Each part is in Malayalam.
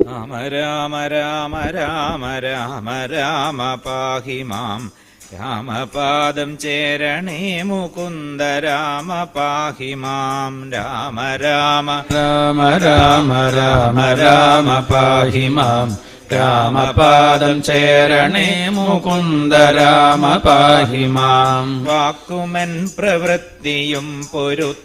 രാമ രാമ രാമ രാമ രാമ രാമ പാഹി മാം രാമപാദം ചേരണേ മുകുന്ദ രാമ പാഹി മാം രാമ രാമ രാമ രാമ രാമ രാമ പാഹി മാം രാമപാദം ചേരണേ മുകുന്ദ രാമ പാഹി മാം വാക്കുമൻ പ്രവൃത്തിയും പൊരുത്തമായിരിക്കണം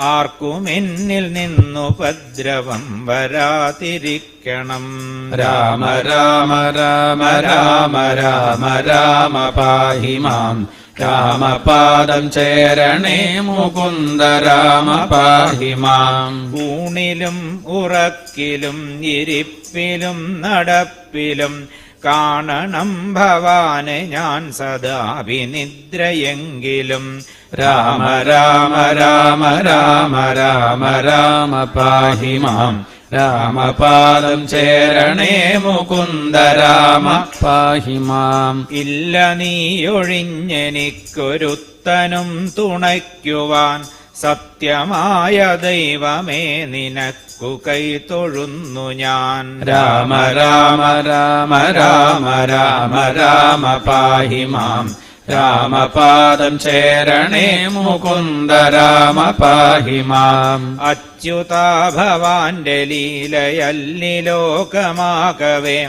ആർക്കും എന്നിൽ നിന്നു ഭദ്രവം വരാതിരിക്കണം. രാമ രാമ രാമ രാമ രാമ രാമ പാഹി മാം. രാമപാദം ചേരണേ മുകുന്ദ രാമ പാഹി മാം. ഊണിലും ഉറക്കിലും ഇരിപ്പിലും നടപ്പിലും കാണണം ഭവാനെ ഞാൻ സദാഭിനിദ്രയെങ്കിലും രാമ രാമ രാമ രാമ രാമ രാമ പാഹി മാം. രാമപാദം ചേരണേ മുകുന്ദ രാമ പാഹി മാം. ഇല്ല നീയൊഴിഞ്ഞെനിക്കൊരുത്തനും തുണയ്ക്കുവാൻ. സത്യമായ ദൈവമേ നിനക്കു കൈ തൊഴുന്നു ഞാൻ. രാമ രാമ രാമ രാമ രാമ രാമ പാഹി മാം. രാമപാദം ചേരണേ മുകുന്ദ രാമ പാഹി മാം. അച്യുതാ ഭവാന്റെ ലീലയല്ലി ലോകമാകവേ.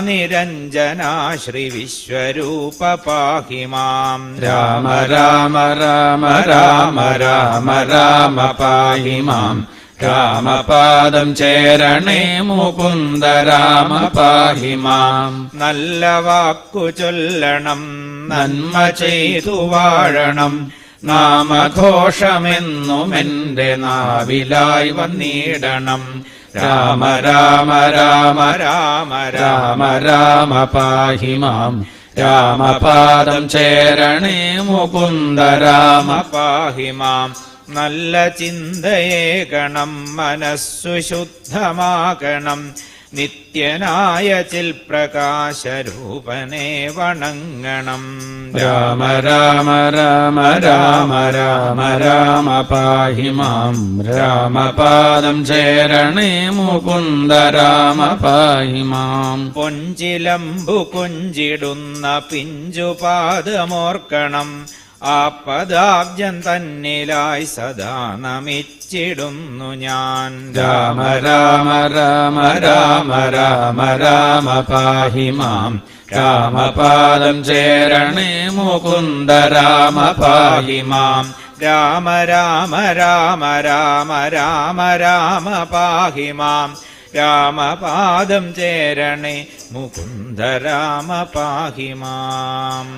നിരഞ്ജനാ ശ്രീ വിശ്വരൂപ പാഹി മാം. രാമ രാമ രാമ രാമ രാമ രാമ പാഹി മാം. രാമപാദം ചേരണേ മുകുന്ദ രാമ പാഹി മാം. നല്ല വാക്കു ചൊല്ലണം നന്മ ചെയ്തു വാഴണം. നാമഘോഷമെന്നും എന്റെ നാവിലായി വന്നിടണം. രാമ രാമ രാമ രാമ രാമ രാമ പാഹി മാം. രാമപാദം ചേരണേ മുകുന്ദ രാമ പാഹി മാം. നല്ല ചിന്തയേകണം മനസ്സു ശുദ്ധമാകണം. നിത്യനായ ചിൽ പ്രകാശരൂപനെ വണങ്ങണം. രാമ രാമ രാമ രാമ രാമ രാമ പാഹി മാം. രാമപാദം ചേരണേ മുകുന്ദ രാമ പാഹി മാം. കൊഞ്ചിലമ്പു കൊഞ്ചിടുന്ന പിഞ്ചുപാദമോർക്കണം. ആ പദാബ്ജം തന്നിലായി സദാ നമിച്ചിടുന്നു ഞാൻ. രാമ രാമ രാമ രാമ രാമ രാമ പാഹി മാം. രാമപാദം ചേരണേ മുകുന്ദ രാമ പാഹി മാം. രാമ രാമ രാമ രാമ രാമ രാമ പാഹി മാം. രാമപാദം ചേരണേ മുകുന്ദ രാമ പാഹി മാം.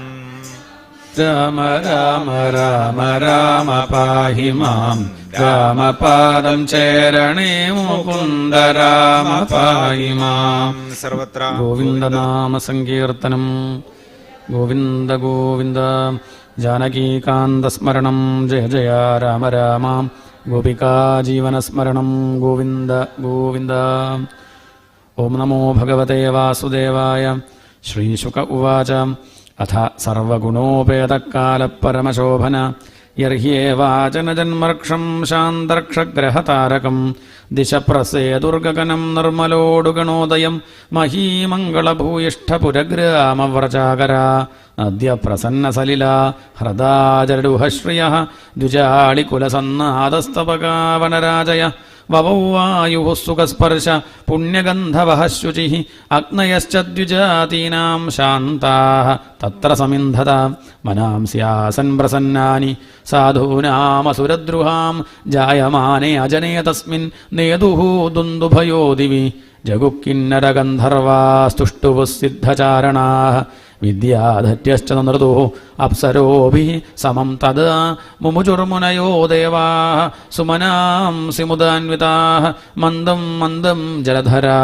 രാമ രാമ രാമ രാമ പാഹി മാം രാമപാദം ചേരണേ മുകുന്ദ രാമ പാഹി മാം സർവത്ര ഗോവിന്ദനാമ സങ്കീർത്തനം ഗോവിന്ദ ഗോവിന്ദ ജാനകീകാന്തസ്മരണം ജയ ജയ രാമ രാമ ഗോപികാജീവനസ്മരണം ഗോവിന്ദ ഗോവിന്ദ ഓം നമോ ഭഗവതേ വാസുദേവായ ശ്രീശുക ഉവാച അഥ സർവഗുണോപേതക്കാലപരമശോഭന യർഹ്യേവാചനജന്മർക്ഷം ശാന്തർക്ഷഗ്രഹതാരകം ദിശ പ്രസേതുർഗഗനം നിർമ്മലോടുഗണോദയം മഹീമംഗളഭൂയിഷ്ഠപുരഗ്രാമവ്രചാകര അദ്യ പ്രസന്നസലില ഹൃദാജടുഹശ്രിയ ദ്വിജാളികുലസന്നാദസ്തപകാവനരാജയ വവൗവായുः പുണ്യഗന്ധവഹ ശുചി ശുചിः അഗ്നയശ്ച ദ്വിജാതീനാം ശാന്താः തത്ര സമിന്ധത മനാംസ്യാസൻ പ്രസന്നാനി സാധൂനാമസുരദ്രുഹാം ജായമാനെ അജനേ തസ്മിൻ നേതുः ദുന്ദുഭയോ ദിവി ജഗുക്കിന്നരഗന്ധർവാസ്തുഷ്ടുവः സിദ്ധചാരണാः വിദ്യാധര്യശ്ച നൃതു അപ്സരോഭിः സമം തദാ മുമുചുർമുനയോ ദേവാः സുമനാംസി മുദാന്വിതാः മന്ദം മന്ദം ജലധരാ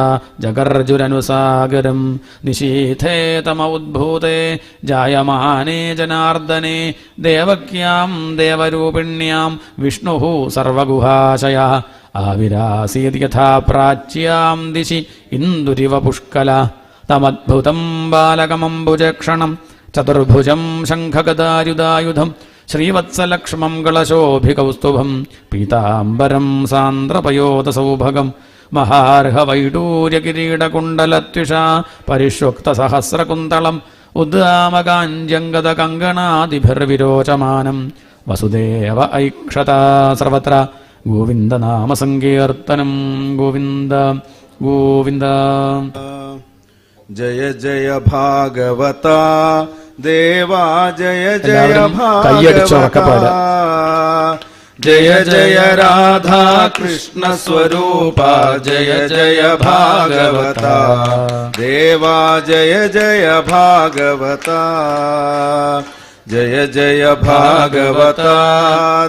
ജഗർജുരനുസാഗരം നിശീഥേ തമ ഉദ്ഭൂതേ ജായമാനേ ജനാർദ്ദനെ ദേവക്യാം ദേവരൂപിണ്യാം വിഷ്ണുः സർവഗുഹാശയ ആവിരാസീത് യഥാ പ്രാച്യാം ദിശി ഇന്ദുരിവ പുഷ്കല തമദ്ഭുതം ബാലകമംബുജക്ഷണം. ചതുർഭുജം ശംഖഗദായുധായുധം ശ്രീവത്സലക്ഷ്മം കളശോഭികൗസ്തുഭം പീതാംബരം സാന്ദ്രപയോദസൗഭഗം. മഹാർഹവൈഡൂര്യകിരീടകുണ്ടലത്വിഷ. പരിഷ്വക്തസഹസ്രകുന്തളം. ഉദ്ദാമകാഞ്ചംഗതകങ്കണാദിഭിർവിരോചമാനം വസുദേവ ഐക്ഷത സർവത്ര. ഗോവിന്ദനാമസങ്കീർത്തനം. ഗോവിന്ദ. ഗോവിന്ദ. ജയ ജയ ഭാഗവത ദേവാ ജയ ജയ എല്ലാവരും കൈയടിച്ച് ഉറക്കെ ഭാഗവത പാടുക. ജയ ജയ രാധാ കൃഷ്ണ സ്വരൂപ ജയ ജയ ഭാഗവത ദേവാ ജയ ജയ ഭാഗവത ജയ ജയ ഭാഗവത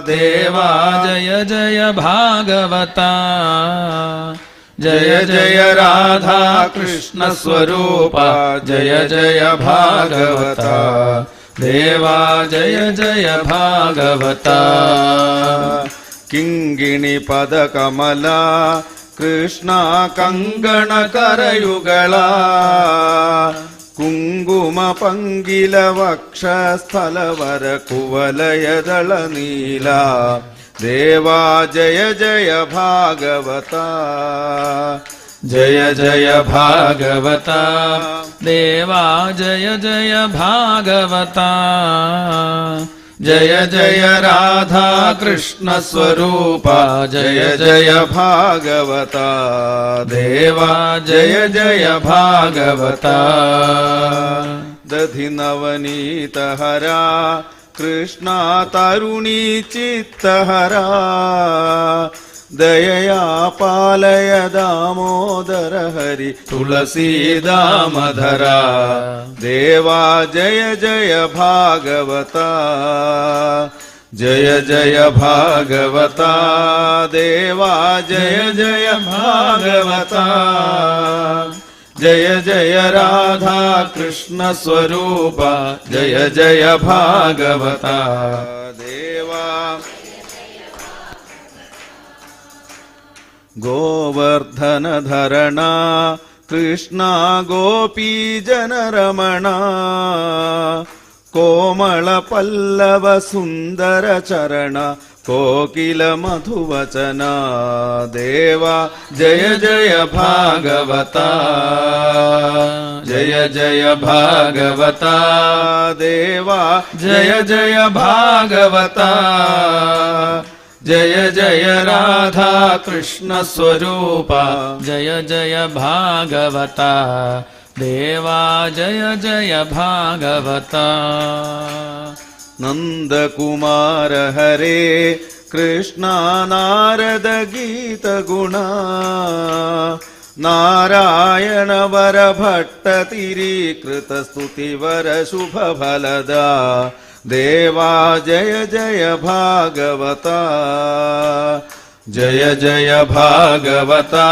ദേവാ ജയ ജയ ഭാഗവത जय जय राधा कृष्णस्वरूप जय जय भागवता। देवा जय जय भागवता। किङ्गिणिपदकमला कृष्णा कङ्गणकरयुगला कुङ्गुमपङ्गिलवक्षस्थलवर कुवलयदलनीला देवा जय जय भागवता। जय जय भागवता। देवा जय जय भागवता। जय जय राधा कृष्णस्वरूपा जय जय भागवता। देवा जय जय भागवता। दधि नवनीत हरा। कृष्णा तरुणी चित्तहरा, दयया पालय दामोदर हरि, तुलसी दामधरा, देवा जय जय भागवता, जय जय भागवता, देवा जय जय भागवता। जय जय राधा कृष्णस्वरूप जय जय भागवता। देवा। गोवर्धनधरणा कृष्णा गोपीजनरमणा कोमलपल्लवसुन्दरचरणा कोकिलमधुवचना, देवा, जय जय भागवता। जय जय भागवता, देवा, जय जय भागवता। जय जय राधा कृष्ण कृष्णस्वरूपा जय जय भागवता, देवा, जय जय भागवता। नंदकुमार हरे कृष्णा नारद गीत गुण। नारायण वर भट्ट तीकृत स्तुति वर शुभ फलदा। देवा जय जय भागवता। जय जय भागवता।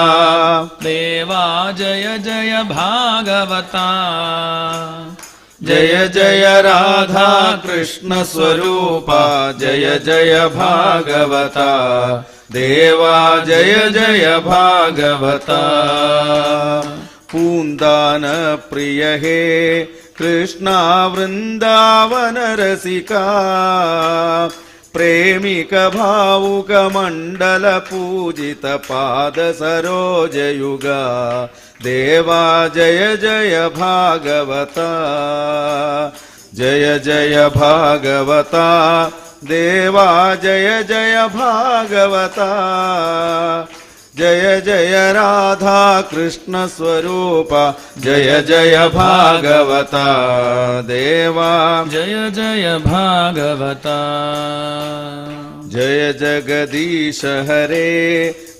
देवा जय जय भागवता। जय जय राधा कृष्ण कृष्णस्वरूपा जय जय भागवता। देवा, जय जय भागवता। पून्दान प्रिय हे कृष्णा वृंदावन रसिका। प्रेमिक भावुक मंडल पूजित पाद सरोज युगा। देवा जय जय भागवता। जय जय भागवता। देवा जय जय भागवता। जय जय राधा कृष्ण स्वरूप जय जय भागवता देवा। जय जय भागवता। जय जगदीश हरे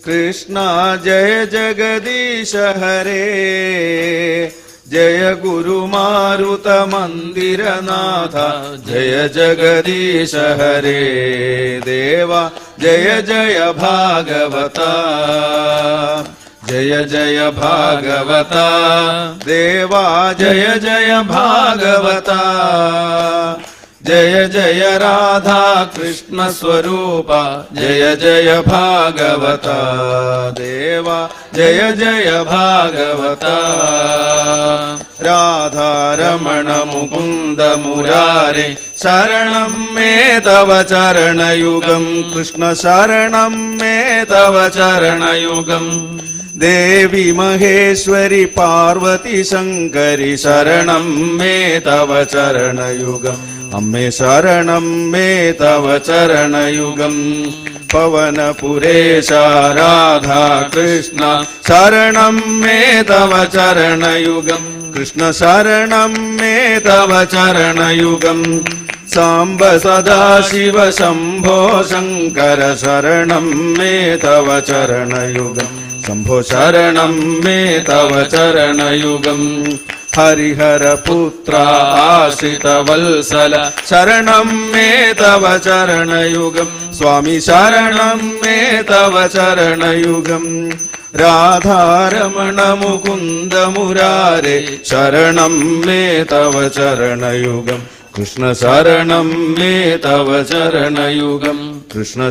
कृष्णा जय जगदीश हरे। जय गुरु मारुत मंदिर नाथ जय जगदीश हरे देवा जय जय भागवता जय जय भागवता देवा जय जय भागवता जय जय राधा कृष्ण स्वरूप, जय जय भागवता देवा, जय जय भागवता राधा रमण मुकुन्द मुरारे, शरण मे तव चरणयुगं, कृष्ण शरण मे तव चरणयुगम् देवि महेश्वरी पार्वती शङ्करि, शरण मे तव चरणयुगम्। अम्मे शरण मे तव चरणयुगम् पवनपुरेशा राधा कृष्ण शरण मे तव चरणयुगम् कृष्ण शरण मे तव चरणयुगम सांब सदा शिव शंभो शंकर शरण मे तव चरणयुगम् शंभो शरण मे तव चरणयुगम् ആശ്രിത വത്സല ശരണം മേ തവ ചരണയുഗം. സ്വാമി ശരണം മേ തവ ചരണയുഗം. രാധാരമണ മുകുന്ദ മുരാരെ ശരണം മേ തവ ചരണയുഗം. കൃഷ്ണ ശരണം മേ തവ ചരണയുഗം. കൃഷ്ണ